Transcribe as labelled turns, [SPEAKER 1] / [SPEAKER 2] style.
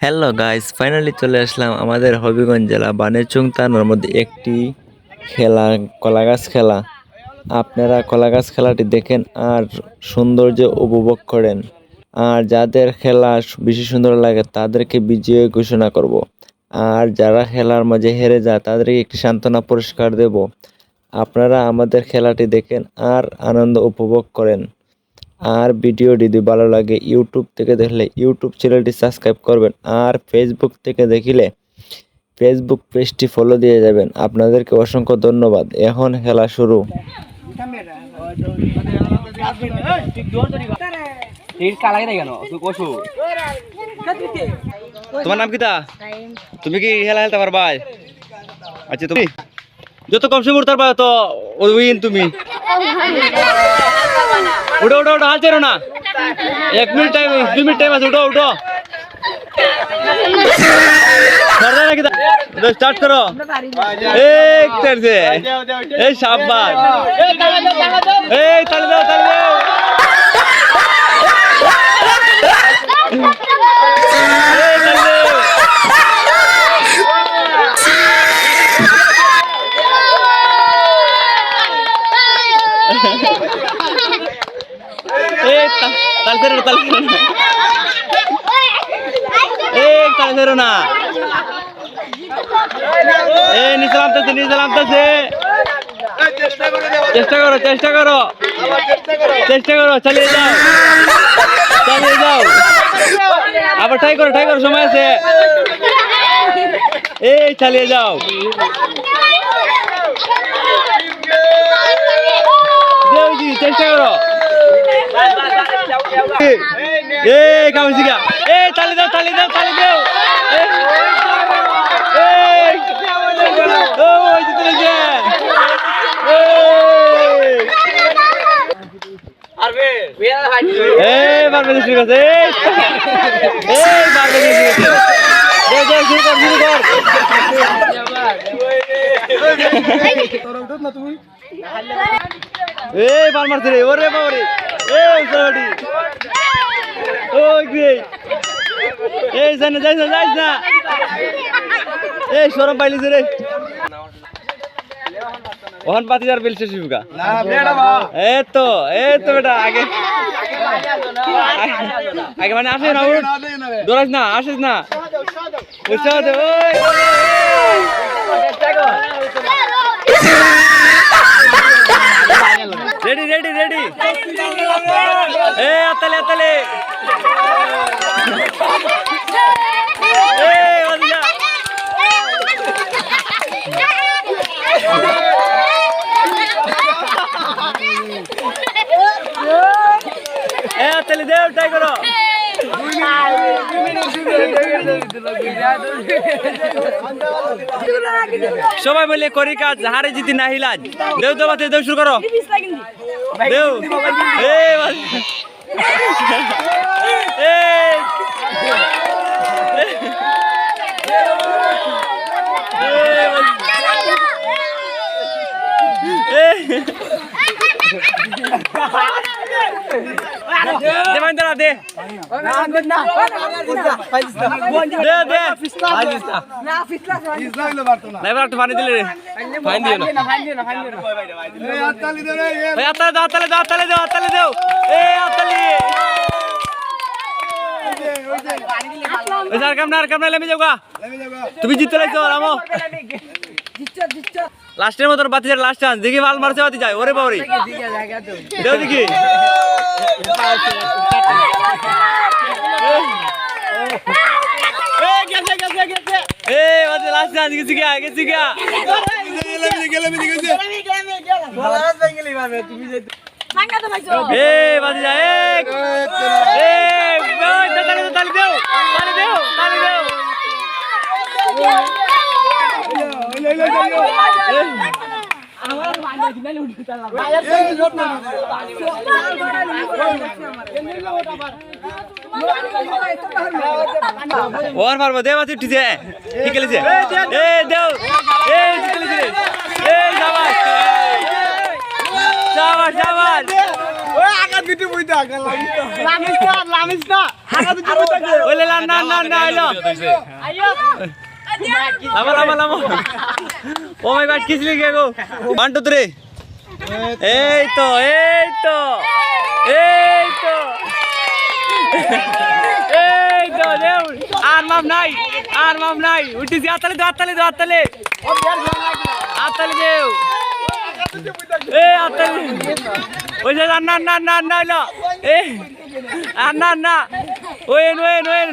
[SPEAKER 1] Hello guys finally চলে আসলাম আমাদের হবিগঞ্জ জেলা বানেচুং থানার মধ্যে একটি খেলা, কলাগাছ খেলা। আপনারা কলাগাছ খেলাটি দেখেন আর সৌন্দর্য উপভোগ করেন। আর যাদের খেলা বেশি সুন্দর লাগে, তাদেরকে বিজয়ী ঘোষণা করব। আর যারা খেলার মাঝে হেরে যায়, তাদেরকে একটি সান্ত্বনা পুরস্কার দেব। আপনারা আমাদের খেলাটি দেখেন আর আনন্দ উপভোগ করেন। আর ভিডিও যদি ভালো লাগে ইউটিউব থেকে দেখলে ইউটিউব চ্যানেলটি সাবস্ক্রাইব করবেন আর ফেসবুক থেকে দেখিলে ফেসবুক পেজটি ফলো দিয়ে যাবেন। আপনাদেরকে অসংখ্য ধন্যবাদ। এখন খেলা শুরু।
[SPEAKER 2] তোমার নাম কিতা তুমি কি খেলা খেলতে পারবা? আচ্ছা তুমি যত কম সময় উঠতে পারবা তো তুমি। উঠো উঠো উঠো হাল ছেড়ো না এক মিনিট টাইম দুই মিনিট টাইম আছে উঠো উঠো সর্দার নাকি স্টার্ট করো এক তেরছে এই সাববাস এই তালে দাও তালে দাও এই তালে দাও এই ছেড়ো না, তালে ছেড়ো না এই তালে ছেড়ো না। এই নিচে নামতেছে নিচে নামতেছে। চেষ্টা করো চেষ্টা করো। চেষ্টা করো চালিয়ে যাও। চালিয়ে যাও। আবার ট্রাই করো ট্রাই করো সময় আছে। এই চালিয়ে যাও। চেষ্টা করো। এই শিখা এই, তালি দাও তালি দাও তালি দাও। এই বার মারছে রে ওরে বাবারে। এই সরি ওই গ্রে এই জানে না যাইস না। এই সরম পাইলিছে রে। ওহন পাতি যার বিল শেষ শিবকা এই তো এই তো বেটা আগে আগে মানে আসে না দৌড়াস না আসিস না। উৎসাহ দে এ আতালে আতালে এ ওদিয়া এ আতালে দেও ট্রাই করো সবাই বলে করি কাজ, হারে জিতি না হিলাজ। দেউ তো বাতে দেও শুরু করো। দেও এ বাস- এই। এই বাস- এই। দে মান পানি দিলে রে ফাইন দিও না দাও দাও দাও দাও আর আর লেমে তুমি জিততে লাইছো রামো লাস্টের মতন বাতি যায় লাস্ট চান্স দেখি ভালো মারছে বাতি যায়। ওরে বাবরে। দেও দেখি। এই বাতি লাস্ট চান্স গেছি গা গেছি গা এই বাতি যায় এক এই ওই তালি দাও তালি দাও তালি দাও তালি দাও ওর মারবো দে বাতি উঠিছে কি খেলেছে? এই দেও এই জিতেছে এই সাবাস সাবাস সাবাস। ওলে না না। না না আইলো আমার আমার আমার। ও মাই গড কিস লিখে গো। ওয়ান টু থ্রি এই তো এই তো এই তো। এই তো দেউ আর মাম নাই, আর মাম নাই। উঠিছি আতালে দো আতালে দো আতালে আতালে দেউ এ আতালে ওই যে না না না না না। এ, আর না না। ওয়েন ওয়েন ওয়েন।